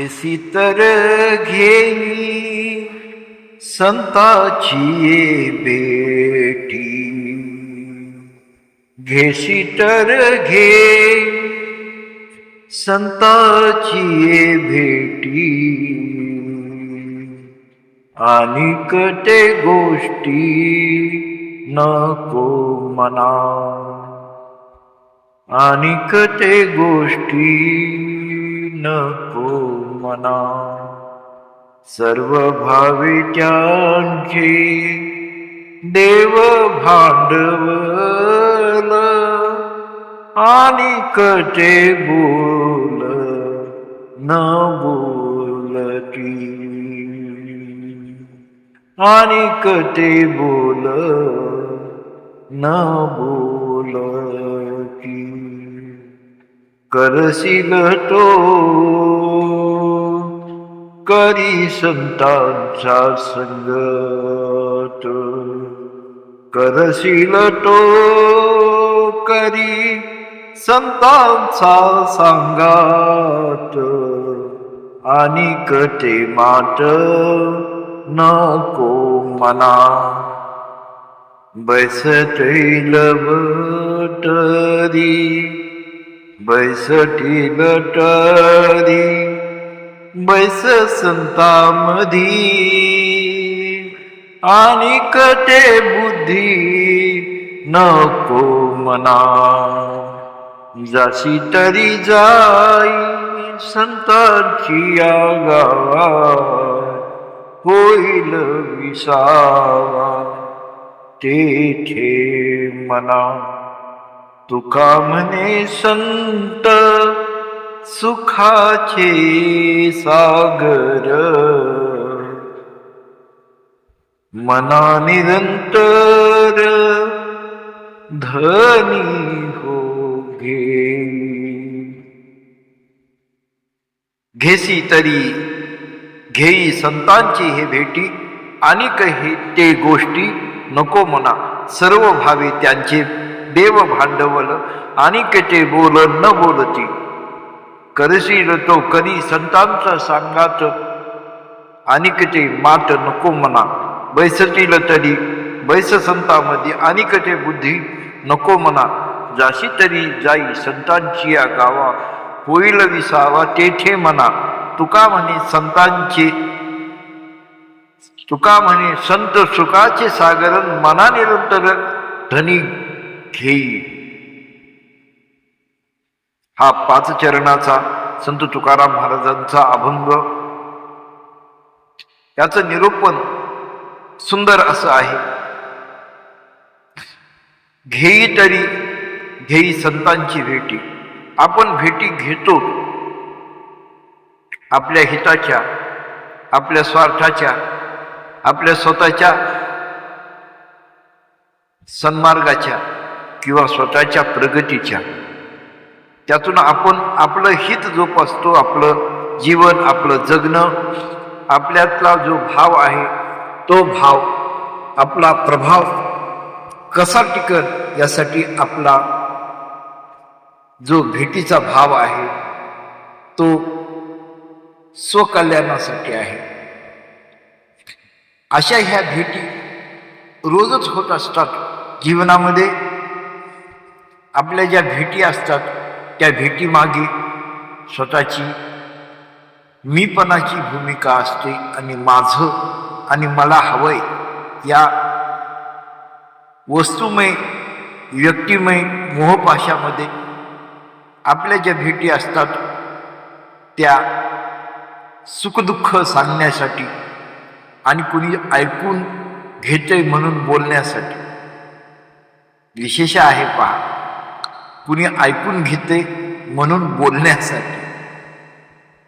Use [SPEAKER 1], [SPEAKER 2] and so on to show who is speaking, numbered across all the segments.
[SPEAKER 1] ऐसी तर घेई संताची ये बेटी। घेशी तर घे संताची ये भेटी आणि कटे गोष्टी नको मना। आणि कटे गोष्टी नको मना। सर्व भावे देव भांडवल आणि कटे बोल न बोलती. आणि कटे बोल न बोलती. करशील तो करी संतांचा संगत करशील तो करी संतांचा सांगात आणि कटे माट नको मना बैसतील बटरी बैसतील टरी बैस संतामधी. आणि कटे बुद्धी नको मना. जाशी तरी जाई संतांची या गावात होईल विसावा. तेथे मना. तुका म्हणे संत सुखाचे सागर. मना निरंतर धनी हो घेसी तरी घेई संतांची हे भेटी आणि काही ते गोष्टी नको म्हणा. सर्व भावे त्यांचे देव भांडवल आणि ते बोल न बोलती. करशील तो करी संतांचा सांगात अनिकचे मात नको म्हणा. बैसतील तरी बैस संतामध्ये अनिकचे बुद्धी नको म्हणा. जाशी तरी जाई संतांची या गावा होईल विसावा तेथे म्हणा. तुका म्हणे संतांचे तुका म्हणे संत सुखाचे सागरण मना निरंतर धनी घेई हा पाच चरणाचा संत तुकाराम महाराजांचा अभंग. याचं निरूपण सुंदर असं आहे. घेई तरी घेई संतांची भेटी. आपण भेटी घेतो. आपल्या हिताच्या आपल्या स्वार्थाच्या आपल्या स्वतःच्या सन्मार्गाच्या किंवा स्वतःच्या प्रगतीच्या. त्यातून आपण आपलं हित जोपासतो आपलं जीवन आपलं जगणं. आपल्यातला जो भाव आहे तो भाव आपला प्रभाव कसा टिकत यासाठी आपला जो भेटीचा भाव आहे तो स्वकल्याणासाठी आहे. अशा ह्या भेटी रोजच होत असतात जीवनामध्ये. आपल्या ज्या भेटी असतात त्या भेटीमागे स्वतःची मीपणाची भूमिका असते आणि माझं आणि मला हवंय या वस्तुमय व्यक्तिमय मोहपाशामध्ये आपल्या ज्या भेटी असतात त्या सुखदुःख सांगण्यासाठी आणि कुणी ऐकून घेतंय म्हणून बोलण्यासाठी. विशेष आहे पहा कुणी ऐकून घेते म्हणून बोलण्यासाठी.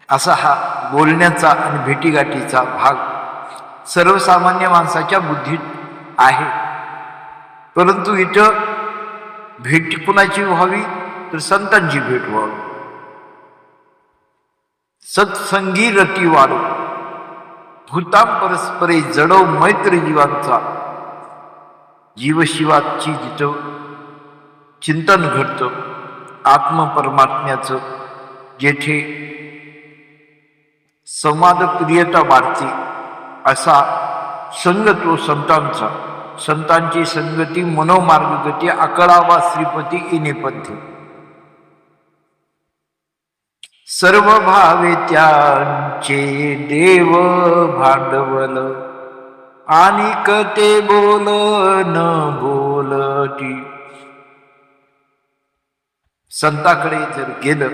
[SPEAKER 1] असा हा बोलण्याचा आणि भेटीगाठीचा भाग सर्वसामान्य माणसाच्या बुद्धीत आहे. परंतु इथं भेट कुणाची व्हावी तर संतांची भेट व्हावी. सत्संगी रती वाढो भूता परस्परे जडव मैत्र जीवांचा. जीवशिवाची जिथं चिंतन घडतं. आत्मपरमात्म्याचं जेथे संवादप्रियता वाढते. असा संग तो संतांचा. संतांची संगती मनोमार्गगती अकळावा श्रीपती इनेपथ्य सर्व भावे त्यांचे देव भांडवल. आणि कते बोल न बोलती. संताकडे जर गेलं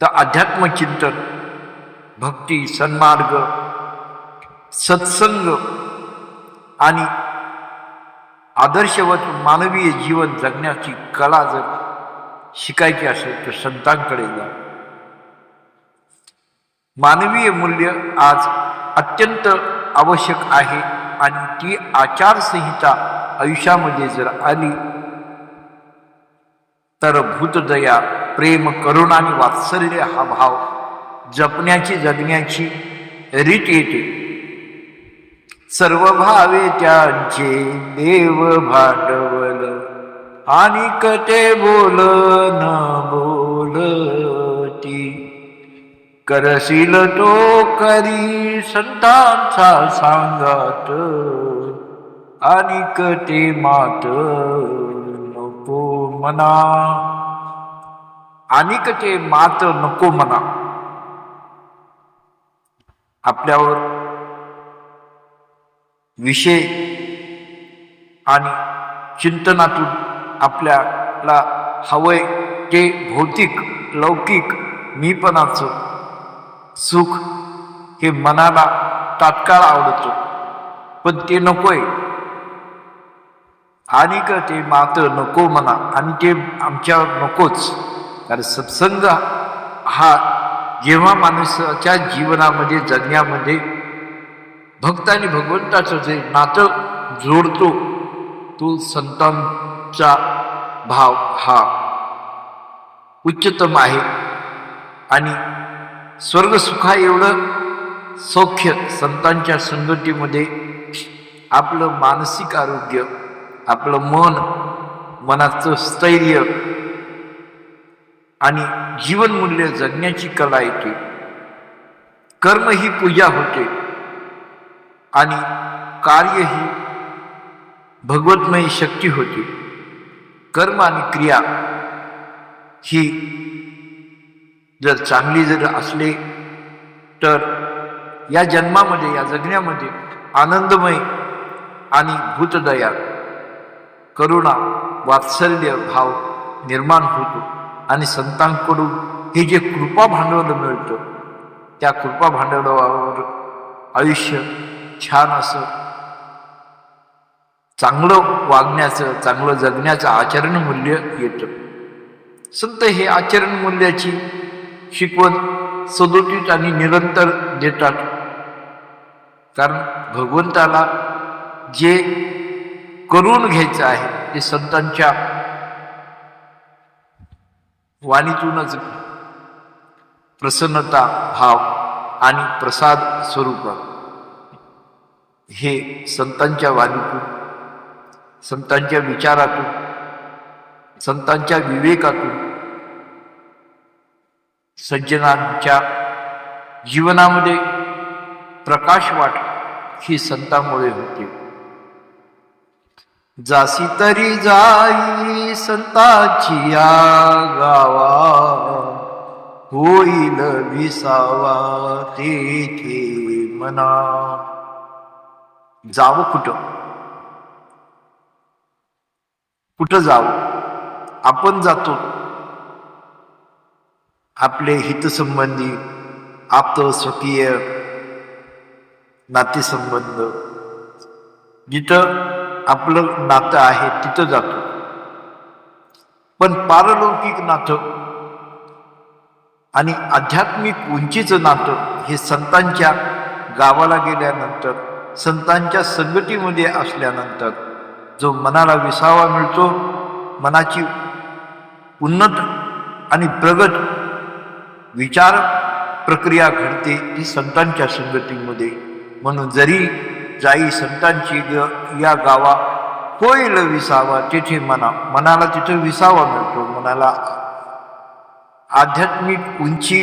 [SPEAKER 1] तर अध्यात्मचिंतन भक्ती सन्मार्ग सत्संग आणि आदर्शवत मानवीय जीवन जगण्याची कला जर शिकायची असेल तर संतांकडे जा. मानवीय मूल्य आज अत्यंत आवश्यक आहे आणि ती आचारसंहिता आयुष्यामध्ये जर आली तर भूतदया प्रेम करुणा आणि वात्सल्य हा भाव जपण्याची जगण्याची रीत येते. सर्व भावे त्यांचे देव भांडवल आणि कटे बोल न बोलती? करशील तो करी संतांचा सांगात आणि कटे मात नको मना. आणि ते मात नको मना. आपल्यावर विषय आणि चिंतनातून आपल्याला हवंय ते भौतिक लौकिक मीपणाचं सुख हे मनाला तात्काळ आवडतं. पण ते नकोय. आणि का ते मात्र नको म्हणा आणि ते आमच्या नकोच. कारण सत्संग हा जेव्हा माणसाच्या जीवनामध्ये जगण्यामध्ये भक्त आणि भगवंताचं जे नातं जोडतो तो संतांचा भाव हा उच्चतम आहे. आणि स्वर्गसुखा एवढं सौख्य संतांच्या संगतीमध्ये आपलं मानसिक आरोग्य आपलं मन मनाचं स्थैर्य आणि जीवनमूल्य जगण्याची कला येते. कर्म ही पूजा होते आणि कार्य ही भगवतमयी शक्ती होती. कर्म आणि क्रिया ही जर चांगली जर असले तर या जन्मामध्ये या जगण्यामध्ये आनंदमय आणि भूतदया करुणा वात्सल्य भाव निर्माण होतो. आणि संतांकडून हे जे कृपा भांडवल मिळतं त्या कृपा भांडवलावर आयुष्य छान असं चांगलं वागण्याचं चांगलं जगण्याचं आचरण मूल्य येतं. संत हे आचरण मूल्याची शिकवण सदोटीत आणि निरंतर देतात. कारण भगवंताला जे करून घ्यायचं आहे ते संतांच्या वाणीतूनच प्रसन्नता भाव आणि प्रसाद स्वरूप हे संतांच्या वाणीतून संतांच्या विचारातून संतांच्या विवेकातून सज्जनांच्या जीवनामध्ये प्रकाश वाट ही संतांमुळे होते. जासी तरी जाई संताची या गावा होईल विसावा तेथे मना. जावं कुठं? कुठं जावं? आपण जातो. आपले हितसंबंधी आप्त स्वकीय नातेसंबंध. जिथं आपलं नातं आहे तिथं जातो. पण पारलौकिक नातं आणि आध्यात्मिक उंचीचं नातं हे संतांच्या गावाला गेल्यानंतर संतांच्या संगतीमध्ये असल्यानंतर जो मनाला विसावा मिळतो मनाची उन्नत आणि प्रगत विचार प्रक्रिया घडते ती संतांच्या संगतीमध्ये. म्हणून जरी जाई संतांची ग या गावा होईल विसावा तेथे मना मनाला तिथे विसावा मिळतो मनाला आध्यात्मिक उंची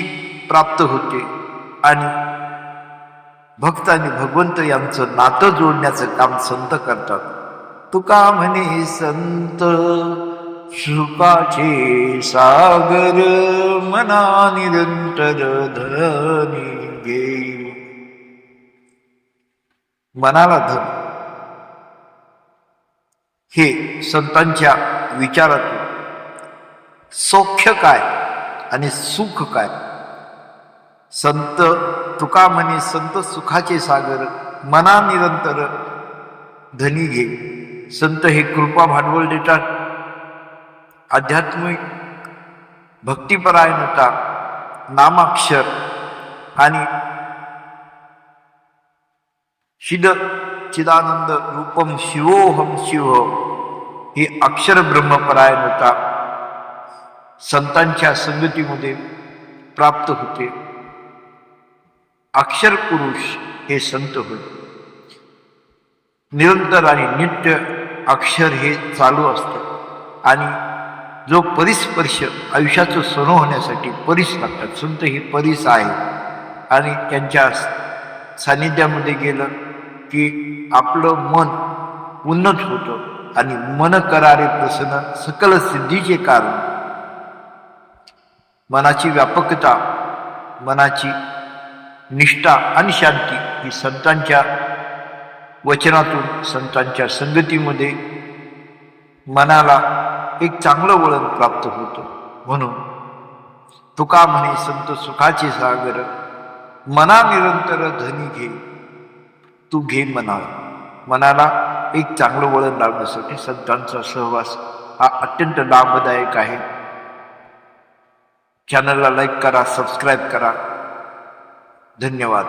[SPEAKER 1] प्राप्त होते. आणि भक्त आणि भगवंत यांचं नातं जोडण्याचं काम संत करतात. तुका म्हणे संत सुखाचे सागर मना निरंतर धनी घे मनाला धन. हे संतांच्या विचारातून. सौख्य काय आणि सुख काय? संत तुका म्हणे संत सुखाचे सागर मना निरंतर धनी घे. संत हे कृपा भांडवल देतात. आध्यात्मिक भक्तिपरायणता नामाक्षर आणि शिद चिदानंद रूपम शिवोहम शिव हे अक्षर ब्रह्मपरायणता संतांच्या संगतीमध्ये प्राप्त होते अक्षर पुरुष हे संत होय निरंतर आणि नित्य अक्षर हे चालू असतं आणि जो परिस्पर्श आयुष्याचं सण होण्यासाठी परीस लागतात संत ही परीस आहे आणि त्यांच्या सानिध्यामध्ये गेलं की आपलं मन उन्नत होतं आणि मन करारे प्रसन्न सकल सिद्धीचे कारण. मनाची व्यापकता मनाची निष्ठा आणि शांती ही संतांच्या वचनातून संतांच्या संगतीमध्ये मनाला एक चांगलं वळण प्राप्त होतं. म्हणून तुका म्हणे संत सुखाचे सागर मना निरंतर धनी घे. तू घे मनाला मनाला एक चांगलं वळण लावण्यासाठी संतांचा सहवास हा अत्यंत लाभदायक आहे. चॅनलला लाईक करा सबस्क्राईब करा. धन्यवाद.